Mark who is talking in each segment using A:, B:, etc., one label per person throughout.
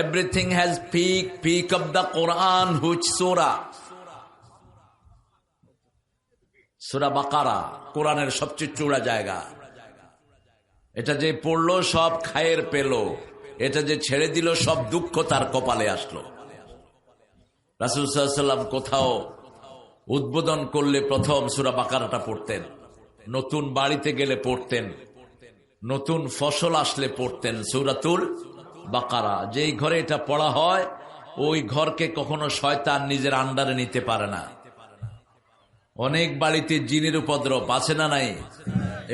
A: Everything has peak, peak of the Quran, which surah? সুরা বাকারা কোরআনের সবচেয়ে চূড়া জায়গা। এটা যে পড়ল সব খায়ের পেল। এটা যে ছেড়ে দিল সব দুঃখ তার কপালে আসলো। রাসুসাল্লাম কোথাও উদ্বোধন করলে প্রথম সুরা বাকারাটা পড়তেন। নতুন বাড়িতে গেলে পড়তেন। নতুন ফসল আসলে পড়তেন। সুরাতুল বাকারা, যেই ঘরে এটা পড়া হয়, ওই ঘরকে কখনো শয়তান নিজের আন্ডারে নিতে পারে না। অনেক বাড়িতে জিনের উপদ্রব, আছে না নাই?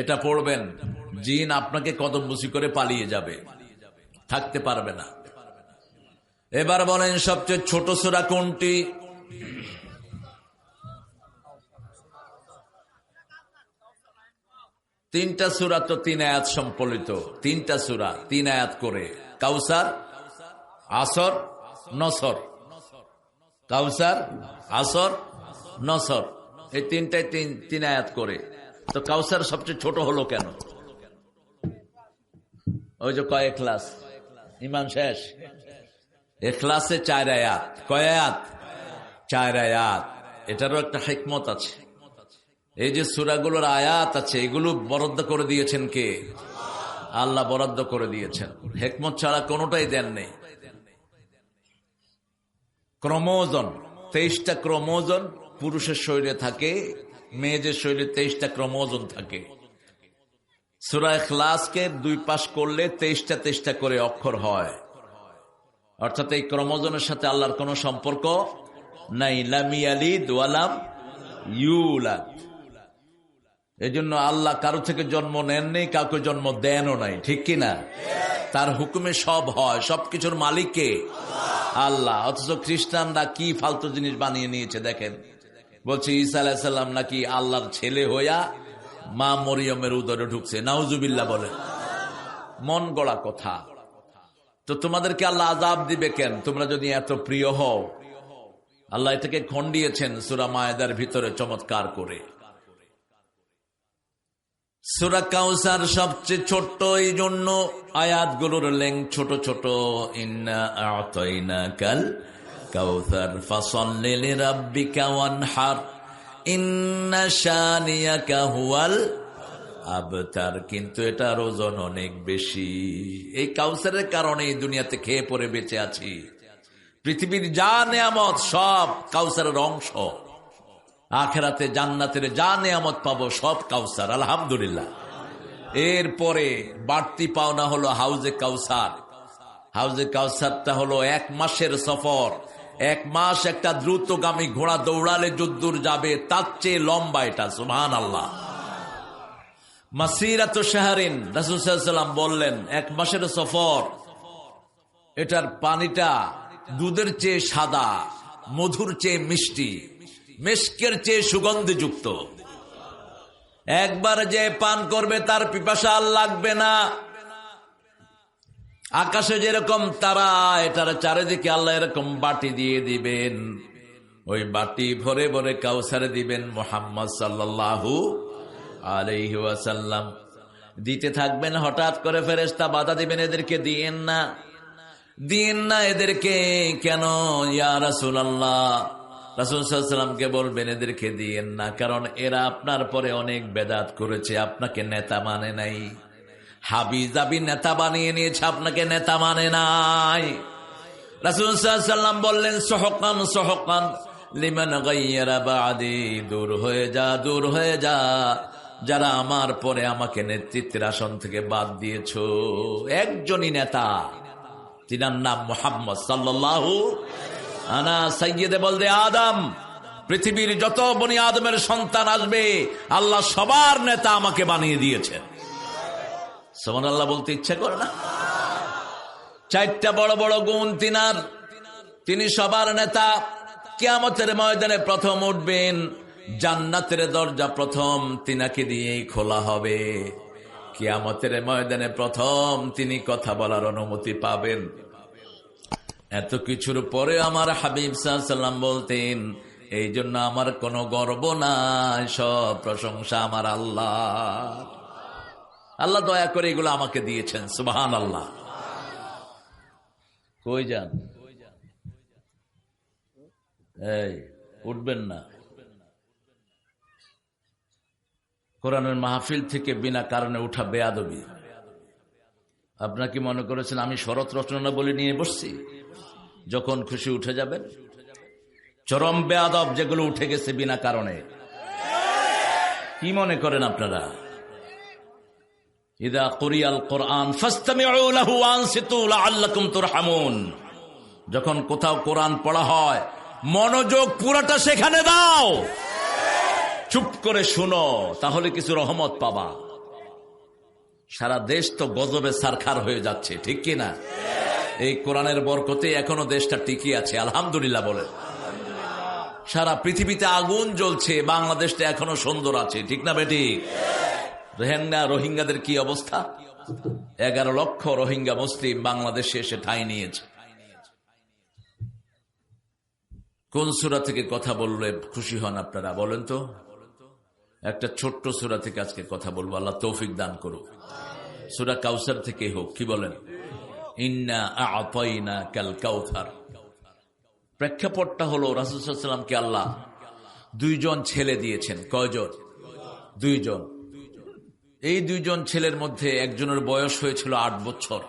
A: এটা পড়বেন, জিন আপনাকে কদম বুসি করে পালিয়ে যাবে, থাকতে পারবে না। এবার বলেন, সবচেয়ে ছোট সুরা কোনটি? তিনটা সুরা তো তিন আয়াত সম্পলিত, তিনটা সুরা, তিন আয়াত করে। কাউসার, আসর, নসর। কাউসার, আসর, নসর। এই তিনটাই তিন তিন আয়াত করে। তো কাউসার সবচেয়ে ছোট হলো কেন? ওই যে কয় ক্লাস ইমান শেষ? এখলাসে চার আয়াত। কয় আয়াত? চার আয়াত। এটারও একটা হেকমত আছে। এই যে সুরাগুলোর আয়াত আছে, এগুলো বরাদ্দ করে দিয়েছেন কে? আল্লাহ বরাদ্দ করে দিয়েছেন। হেকমত ছাড়া কোনোটাই দেন নেই। ক্রমোজন, তেইশটা ক্রমোজন পুরুষের শরীরে থাকে, মেয়েদের শরীরে তেইশটা ক্রমোজন থাকে। সুরায় খ্লাসকে দুই পাশ করলে তেইশটা তেইশটা করে অক্ষর হয়। অর্থাৎ এই ক্রমোজনের সাথে আল্লাহর কোনো সম্পর্ক নাই। লামি আলী দোয়ালাম ইউলাদ। এই জন্য আল্লাহ কারও থেকে জন্ম নেননি, কাউকে জন্ম দেনও নাই, ঠিক কিনা তার হুকুমে সব হয়, সবকিছুর মালিককে আল্লাহ। অথচ খ্রিস্টানরা কি ফালতু জিনিস বানিয়ে নিয়েছে দেখেন। বলছে, ঈসা আলাহিসাল্লাম নাকি আল্লাহর ছেলে হইয়া মা মরিয়মের উদরে ঢুকছে। নাউজুবিল্লা বলে মন গড়া কথা। তো তোমাদেরকে আল্লাহ আজাব দিবে কেন? তোমরা যদি এত প্রিয় হও। আল্লাহ এটাকে খন্ডিয়েছেন সুরা মায়েদার ভিতরে চমৎকার করে। সুরা কাউসার সবচেয়ে ছোট্ট এই জন্য আয়াতগুলোর লেং ছোট ছোট। ইন্না কাল কাউসার, ফাসল্লি রাব্বিকা ওয়ানহার। ইন্না শানিয়াকা হুয়াল আবতার। কিন্তু এটার ওজন অনেক বেশি। এই কাউসারের কারণে এই দুনিয়াতে খেয়ে পরে বেঁচে আছি। পৃথিবীর যা নেয়ামত সব কাউসারের অংশ। আখেরাতে জান্নাতের যা নেয়ামত পাবো সব কাউসার, আলহামদুলিল্লাহ। এরপরে বাড়তি পাওনা হলো হাউজে কাউসার। হাউজে কাউসারটা হলো এক মাসের সফর। এক মাস একটা দ্রুতগামী ঘোড়া দৌড়ালে যদ্দুর যাবে, তার চেয়ে লম্বা এটা সুহান আল্লাহ মাসিরাত শাহরিন রাসুসাল্লাম বললেন, এক মাসের সফর। এটার পানিটা দুধের চেয়ে সাদা, মধুর চেয়ে মিষ্টি। মেস্কের চেয়ে সুগন্ধিযুক্ত। একবার যে পান করবে তার পিপাসা আর লাগবে না। আকাশে যেরকম তারা, এটার চারিদিকে আল্লাহ এরকম বাটি দিয়ে দিবেন। ওই বাটি ভরে ভরে কাউসারে দিবেন মোহাম্মদ সাল্লাহু আলহাসাল্লাম দিতে থাকবেন, হঠাৎ করে ফেরেস্তা বাধা দিবেন, এদেরকে দিয়েন না। দিয়েন না এদেরকে, কেন? ইয়া রাসুল আল্লাহ রাসুলসাল্লামকে বলবেন, এদেরকে দিয়েন না, কারণ এরা আপনার পরে অনেক বেদাত করেছে, আপনাকে নেতা মানে নাই। হাবি জাবি নেতা বানিয়ে নিয়েছে, আপনাকে নেতা মানে নাই। রাসুলসাল্লাম বললেন, সহকান সহকান, লিমান বাদি, দূর হয়ে যা, দূর হয়ে যা। যারা আমার পরে আমাকে নেতৃত্বের আসন থেকে বাদ দিয়েছ, একজনই নেতা, তিনার নাম মোহাম্মদ সাল্লাল্লাহু আনা সাইয়েদে বলতে আদম, পৃথিবীর যত বনি আদমের সন্তান আসবে, আল্লাহ সবার নেতা আমাকে বানিয়ে দিয়েছে। সমান আল্লাহ বলতে ইচ্ছে করে না? চারটা বড় বড় গুণ তিনার। তিনি সবার নেতা। কেয়ামতের ময়দানে প্রথম উঠবেন, জান্নাতের দরজা প্রথম তিনাকে দিয়েই খোলা হবে। কিয়ামতের ময়দানে প্রথম তিনি কথা বলার অনুমতি পাবেন। এত কিছুর পরে আমার হাবিব সাল্লাম বলতেন এই জন্য আমার কোনো গর্ব নাই, সব প্রশংসা আমার আল্লাহ। আল্লাহ দয়া করে এগুলো আমাকে দিয়েছেন সুবাহান আল্লাহ কই যান? এই, উঠবেন না। কোরআনের মাহফিল থেকে বিনা কারণে উঠা বেয়াদবি। আপনার কি মনে করেছেন আমি শরৎ রচনা বলে নিয়ে বসছি? যখন খুশি উঠে যাবেন। চরম বেয়াদব যেগুলো উঠে গেছে বিনা কারণে। কি মনে করেন আপনারা? ইদা কুরিয়াল কোরআন যখন কোথাও কোরআন পড়া হয়, মনোযোগ পুরাটা সেখানে দাও। চুপ করে শুনো, তাহলে কিছু রহমত পাবা। সারা দেশ তো গজবে সারখার হয়ে যাচ্ছে, ঠিক কি না এই কোরআনের বরকতে এখনও দেশটা টিকে আছে, আলহামদুলিল্লাহ বলে সারা পৃথিবীতে আগুন জ্বলছে, বাংলাদেশটা এখনও সুন্দর আছে, ঠিক না বেটি? রোহিঙ্গা, রোহিঙ্গাদের কি অবস্থা? এগারো লক্ষ রোহিঙ্গা মুসলিম বাংলাদেশে এসে ঠাঁই নিয়েছে। কোন সুরা থেকে কথা বললে খুশি হন আপনারা, বলেন তো? একটা ছোট্ট সুরা থেকে আজকে কথা বলব। আল্লাহ তৌফিক দান করুক। সুরা কাউসার থেকে হোক, কি বলেন? ইন্না প্রেক্ষাপটটা হলো রাসুসাল্লামকে আল্লাহ দুইজন ছেলে দিয়েছেন। কয়জন? দুইজন। এই দুইজন ছেলের মধ্যে একজনের বয়স হয়েছিল আট বছর।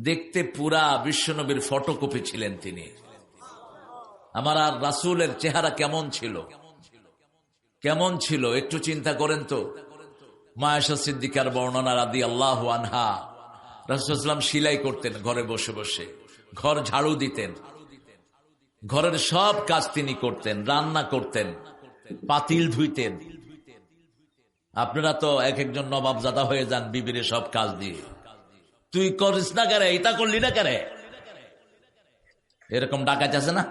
A: দেখতে পুরা বিশ্বনবীর ফটোকপি ছিলেন তিনি। আমার আর রাসুলের চেহারা কেমন ছিল? কেমন ছিল? একটু চিন্তা করেন তো। মায়াশা সিদ্দিকার বর্ণনা রাদি আল্লাহ আনহা রাসুলাম সিলাই করতেন, ঘরে বসে বসে। ঘর ঝাড়ু দিতেন। ঘরের সব কাজ তিনি করতেন, রান্না করতেন, পাতিল ধুইতেন। আপনারা তো এক একজন নবাব জাদা হয়ে যান বিবিরে সব কাজ দিয়ে। তুই করিস না কেরে এটা করলি না কেরে এরকম ডাকাত আছে না?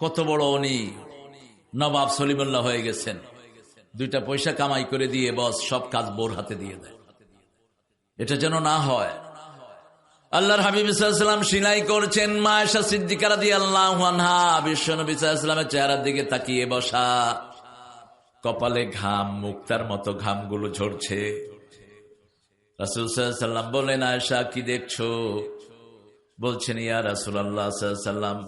A: কত বড় উনি নবাব সলিমুল্লাহ হয়ে গেছেন। দুইটা পয়সা কামাই করে দিয়ে বস সব কাজ বোর হাতে দিয়ে দেয়। এটা যেন না হয়। আল্লাহর হাবিব ইসলাম সিলাই করছেন মায়েশা সিদ্দিকারা দিয়ে আল্লাহ বিশ্ব নবী ইসলামের চেহারার দিকে তাকিয়ে বসা। কপালে ঘাম, মুক্তার মতো ঘামগুলো ঝরছে। রাসুল সাল্লাম বলেন আয়সা কি দেখছ? বলছেন, ইয়া রাসুল আল্লাহ সাল্লাম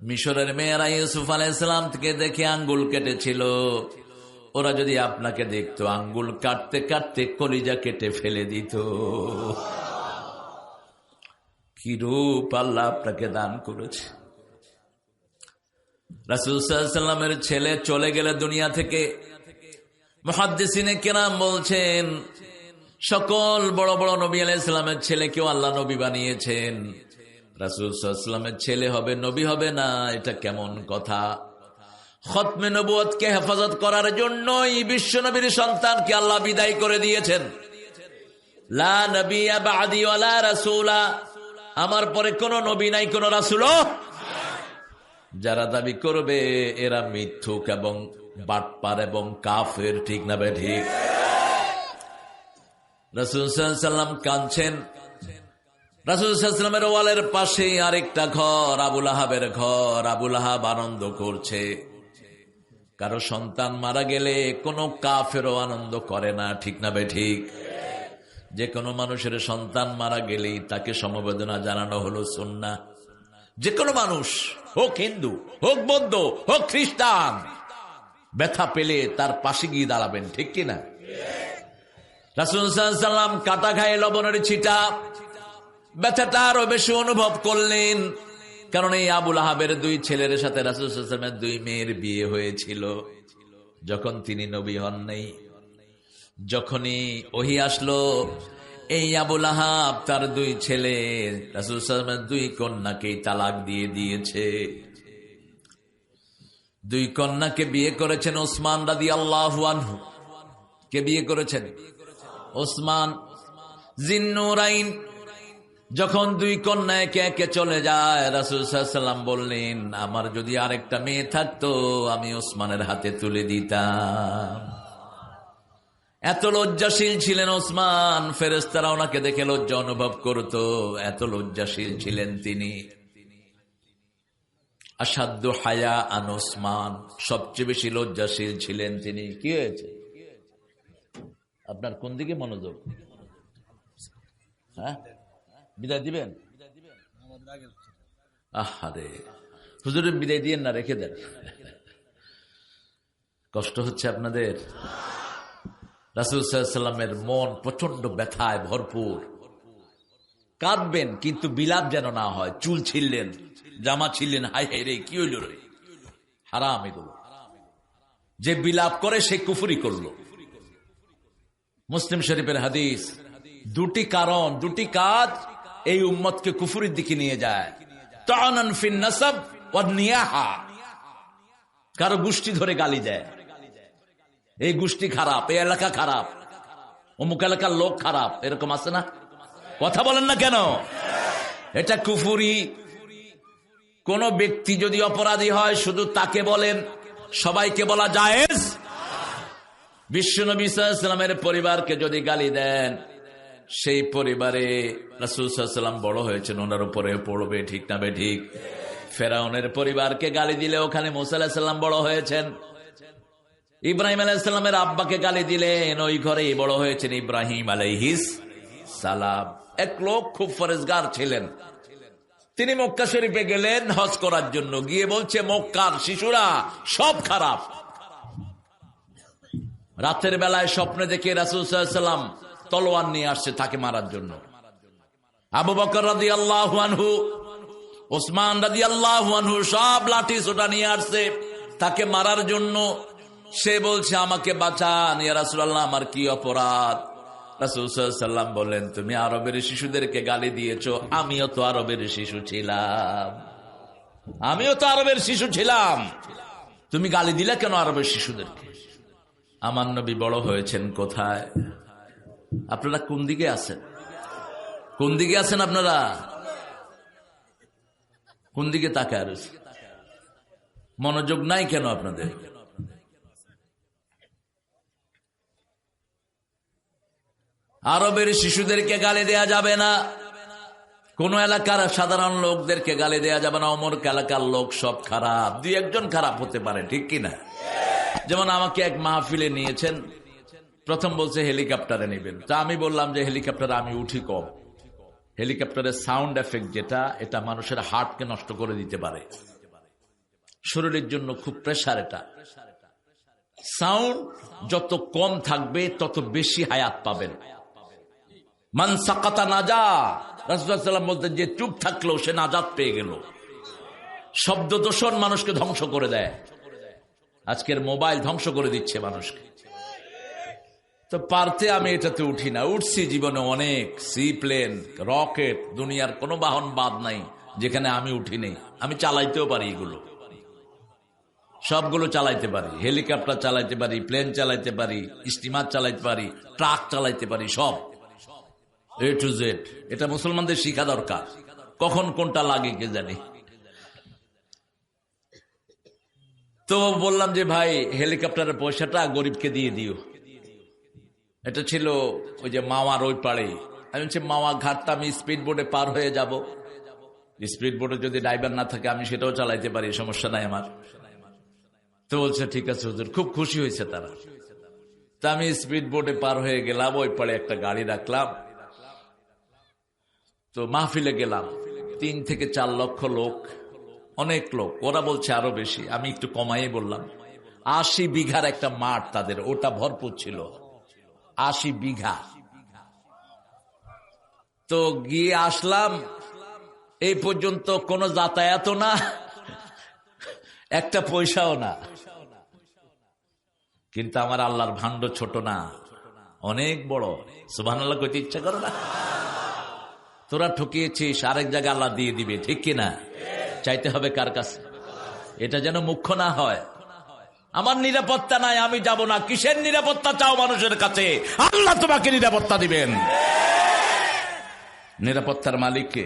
A: মিশরের মেয়েরা ইউসুফ আলাইসালাম থেকে দেখে আঙ্গুল কেটেছিল। ওরা যদি আপনাকে দেখতো, আঙ্গুল কাটতে কাটতে কলিজা কেটে ফেলে দিত। কি রূপ আল্লাহ আপনাকে দান করেছে। রাসুলসাল্লামের ছেলে চলে গেলে দুনিয়া থেকে। মহাদ্দিসিনে কেরাম বলছেন, সকল বড় বড় নবী আলাইসালামের ছেলেকেও আল্লাহ নবী বানিয়েছেন। রাসুলসাল্লামের ছেলে হবে, নবী হবে না, এটা কেমন কথা? খতমে নবুয়কে হেফাজত করার জন্যই বিশ্ব নবীর সন্তানকে আল্লাহ বিদায় করে দিয়েছেন। লা রাসূলা, আমার পরে কোন নবী নাই, কোন রাসূল যারা দাবি করবে, এরা মিথ্যুক এবং বাটপার এবং কাফের, ঠিক না বে ঠিক? রাসূল সাল্লাম কাঁদছেন। রাসুলের ওয়ালের পাশে আরেকটা ঘর আবুল আহাবের ঘর। আবুল আহাব আনন্দ করছে। কারও সন্তান মারা গেলে কোনো কাফেরও আনন্দ করে না, ঠিক না বে ঠিক? যে কোনো মানুষের সন্তান মারা গেলেই তাকে সমবেদনা জানানো হলো সন্না যে কোনো মানুষ, হোক হিন্দু, হোক বৌদ্ধ, হোক খ্রিস্টান, ব্যথা পেলে তার পাশে গিয়ে দাঁড়াবেন, ঠিক কিনা? রাসুল সাল্লাম কাটা খায় লবণের ছিটা ব্যথাটা আরও বেশি অনুভব করলেন। কারণ এই আবুল আহাবের দুই ছেলের সাথে রাসুলের দুই মেয়ের বিয়ে হয়েছিল। যখন তিনি নবী হন নেই, যখনই ওহি আসলো, এই আবুল আহাব তার দুই ছেলে, রাসুল দুই কন্যাকেই তালাক দিয়ে দিয়েছে। দুই কন্যাকে বিয়ে করেছেন ওসমান রাদি আল্লাহ কে বিয়ে করেছেন? ওসমান। জিন্নুরাইন যখন দুই কন্যা একে একে চলে যায় রাসুসাল্লাম বললেন, আমার যদি আরেকটা মেয়ে থাকতো, আমি ওসমানের হাতে তুলে দিতাম। এত লজ্জাশীল ছিলেন ওসমান ফেরেস্তারা ওনাকে দেখে লজ্জা অনুভব করত, এত লজ্জাশীল ছিলেন তিনি। আসাধ্য হায়া আন ওসমান, সবচেয়ে বেশি লজ্জাশীল ছিলেন তিনি। কি হয়েছে? আপনার কোন দিকে মনোযোগ? হ্যাঁ? বিদায় দিবেন? আহারে হুজুরের বিদায় দিয়ে না রেখে দেন? কষ্ট হচ্ছে আপনাদের? রাসুল সাল্লামের মন প্রচণ্ড ব্যথায় ভরপুর। কাঁদবেন কিন্তু বিলাপ যেন না হয়। চুল ছিললেন জামা ছিললেন হাই হাই রে কি হইল রে? হারাম এগুলো। যে বিলাপ করে সে কুফুরি করল। মুসলিম শরীফের হাদিস দুটি কারণ দুটি কাজ এই উম্মতকে কুফুরির দিকে নিয়ে যায়। কারও গোষ্ঠী ধরে গালি দেয়। এই গোষ্ঠী খারাপ, এই এলাকা খারাপ, অমুক এলাকার লোক খারাপ, এরকম আছে না? কথা বলেন না কেন? এটা কুফুরি। কোন ব্যক্তি যদি অপরাধী হয়, শুধু তাকে বলেন, সবাইকে বলা জায়েজ। বিশ্বনবী সাল্লামের পরিবারকে যদি গালি দেন সেই পরিবারে রাসুলসাল্লাম বড় হয়েছেন, ওনার উপরে পড়বে, ঠিক না বে ঠিক? ফেরাউনের পরিবারকে গালি দিলে ওখানে মুসাল্লাহাম বড় হয়েছেন। ইব্রাহিম আলাইসাল্লামের আব্বাকে গালি দিলেন, ওই ঘরেই বড় হয়েছেন ইব্রাহিম আলাইহিস সালাম। এক লোক খুব ফরেজগার ছিলেন। তিনি মক্কা শরীফে গেলেন, হজ করার জন্য। গিয়ে বলছে, মক্কার শিশুরা সব খারাপ। রাতের বেলায় স্বপ্নে দেখে রাসুল সাল্লাম তলোয়ার নিয়ে আসছে তাকে মারার জন্য। আবু বকর রাদি আল্লাহানহু ওসমান রাদি আল্লাহানহু সব লাঠি সোটা নিয়ে আসছে তাকে মারার জন্য। সে বলছে, আমাকে বাঁচান আমার কি অপরাধ? রাসুলসাল্লাম বললেন, তুমি আরবের শিশুদেরকে গালি দিয়েছ, আমিও তো আরবের শিশু ছিলাম। আমিও তো আরবের শিশু ছিলাম। তুমি গালি দিলে কেন আরবের শিশুদেরকে? আমার নবী বড় হয়েছেন কোথায়? আপনারা কোন দিকে আছেন? কোন দিকে আছেন আপনারা? কোন দিকে তাকায় রয়েছে? মনোযোগ নাই কেন আপনাদের? আরবের শিশুদেরকে গালি দেয়া যাবে না। কোন এলাকার সাধারণ লোকদেরকে গালি দেয়া যাবে না। অমর এলাকার লোক সব খারাপ। দুই একজন খারাপ হতে পারে, ঠিক কিনা? যেমন আমাকে এক মাহফিলে নিয়েছেন। প্রথম বলছে হেলিকপ্টারে নেবেন। তা আমি বললাম যে হেলিকপ্টারে আমি উঠি কম হেলিকপ্টারের সাউন্ড এফেক্ট যেটা, এটা মানুষের হার্টকে নষ্ট করে দিতে পারে। শরীরের জন্য খুব প্রেশার এটা। সাউন্ড যত কম থাকবে, তত বেশি হায়াত পাবেন। মান সাকাতা নাজা রাসুল্লাহাম বলতেন যে চুপ থাকল সে নাজাত পেয়ে গেল। শব্দ দূষণ মানুষকে ধ্বংস করে দেয়। আজকের মোবাইল ধ্বংস করে দিচ্ছে মানুষকে। তো পারতে আমি এটাতে উঠি না। উঠছি জীবনে অনেক সি প্লেন রকেট, দুনিয়ার কোনো বাহন বাদ নাই, যেখানে আমি উঠিনি আমি চালাইতেও পারি এগুলো। সবগুলো চালাইতে পারি। হেলিকপ্টার চালাইতে পারি, প্লেন চালাইতে পারি, স্টিমার চালাইতে পারি, ট্রাক চালাইতে পারি, সব। এ টু জেড এটা মুসলমানদের শিখা দরকার। কখন কোনটা লাগে কে জানি। তো বললাম যে, ভাই, হেলিকপ্টারের পয়সাটা গরিবকে দিয়ে দিও। এটা ছিল ওই যে মাওয়ার ওই পাড়ে আমি বলছি, মাওয়া ঘাটটা আমি স্পিড বোর্ডে পার হয়ে যাব। স্পিড বোর্ডে যদি ড্রাইভার না থাকে, আমি সেটাও চালাইতে পারি, সমস্যা নাই আমার। তো বলছে, ঠিক আছে হুজুর। খুব খুশি হয়েছে তারা। তা আমি স্পিড বোর্ডে পার হয়ে গেলাম, ওই পাড়ে একটা গাড়ি রাখলাম। তো মাহফিলে গেলাম। তিন থেকে চার লক্ষ লোক, অনেক লোক। ওরা বলছে আরও বেশি। আমি একটু কমাই বললাম। আশি বিঘার একটা মাঠ তাদের, ওটা ভরপুর ছিল। আশি বিঘা। তো গিয়ে আসলাম, এই পর্যন্ত কোনো যাতায়াত না, একটা পয়সাও না। কিন্তু আমার আল্লাহর ভাণ্ড ছোট না, অনেক বড়। সুবাহ আল্লাহ কইতে ইচ্ছা করে না। তোরা ঠকিয়েছিস, আরেক জায়গায় আল্লাহ দিয়ে দিবে, ঠিক কিনা? চাইতে হবে কার কাছে? এটা যেন মুখ্য না হয়। আমার নিরাপত্তা নাই, আমি যাব না। কিসের নিরাপত্তা চাও মানুষের কাছে? আল্লাহ তোমাকে নিরাপত্তা দিবেন। নিরাপত্তার মালিককে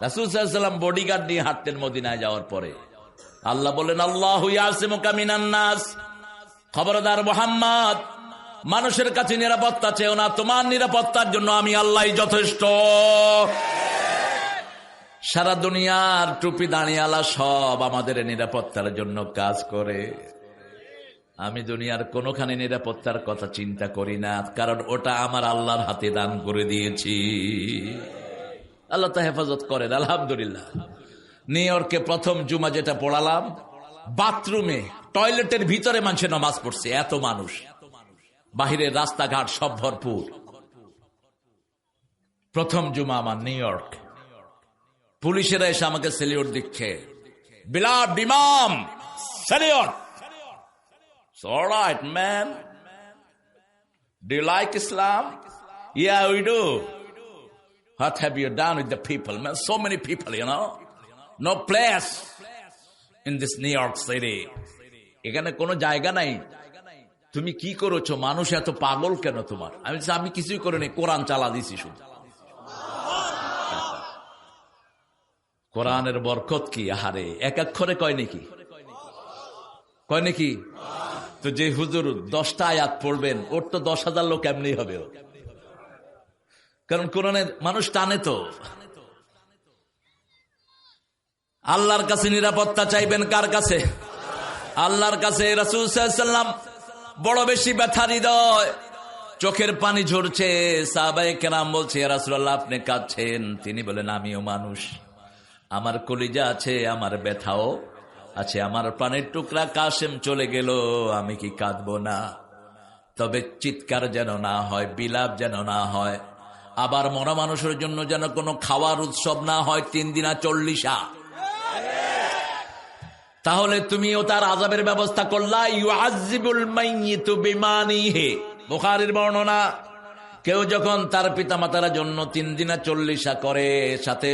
A: রাসুলসাল্লাম বডিগার্ড নিয়ে হাঁটতেন মদিনায় যাওয়ার পরে। আল্লাহ বলেন, আল্লাহ নাস। খবরদার মোহাম্মদ, মানুষের কাছে নিরাপত্তা চেয়েও না। তোমার নিরাপত্তার জন্য আমি আল্লাহ যথেষ্ট। সারা দুনিয়ার টুপি দাঁড়িয়ালা সব আমাদের নিরাপত্তার জন্য কাজ করে। আমি দুনিয়ার কোনোখানে নিরাপত্তার কথা চিন্তা করি না, কারণ ওটা আমার আল্লাহর হাতে দান করে দিয়েছি। আল্লাহ তা হেফাজত করেন, আলহামদুলিল্লাহ। নিউ ইয়র্কে প্রথম জুমা যেটা পড়ালাম, বাথরুমে, টয়লেটের ভিতরে মানুষে নামাজ পড়ছে, এত মানুষ। বাহিরের রাস্তাঘাট সব ভরপুর। প্রথম জুমা আমার নিউ ইয়র্ক। পুলিশেরা এসে আমাকে সেলিউট দিচ্ছে। বিলা বিমাম man do like Islam yeah we do what have you done with the people man so many people you know no place New York City এখানে কোনো জায়গা নাই। তুমি কি করেছ? মানুষ এত পাগল কেন তোমার? আমি আমি কিছুই করিনি। কোরআন চালা দিছি শুধু। কোরআনের বরকত কি? আহারে, এক অক্ষরে কয় নাকি? কয় নাকি? তো যে হুজুর দশটা আয়াত পড়বেন, ওর তো দশ হাজার লোক এমনি হবে কারণ কোরআনের মানুষ টানে তো। আল্লাহর কাছে নিরাপত্তা চাইবেন কার কাছে? আল্লাহর কাছে রাসুল সাল্লাম বড় বেশি ব্যথা হৃদয়। চোখের পানি ঝরছে সাবাই কেরাম বলছে রাসুল্লাহ আপনি কাঁদছেন? তিনি বলেন, আমিও মানুষ। আমার কলিজা আছে, আমার ব্যথাও আছে, আমার প্রাণের টুকরা কাশেম চলে গেল, আমি কি কাঁদবো না? তবে চিৎকার যেন না হয়, বিলাপ যেন না হয়, আবার মরা মানুষের জন্য যেন কোনো খাওয়ার উৎসব না হয়, তিন দিনা চল্লিশা। তাহলে তুমিও তার আজাবের ব্যবস্থা করলা বুখারীর বর্ণনা, কেউ যখন তার পিতামাতার জন্য তিন দিনা চল্লিশা করে সাথে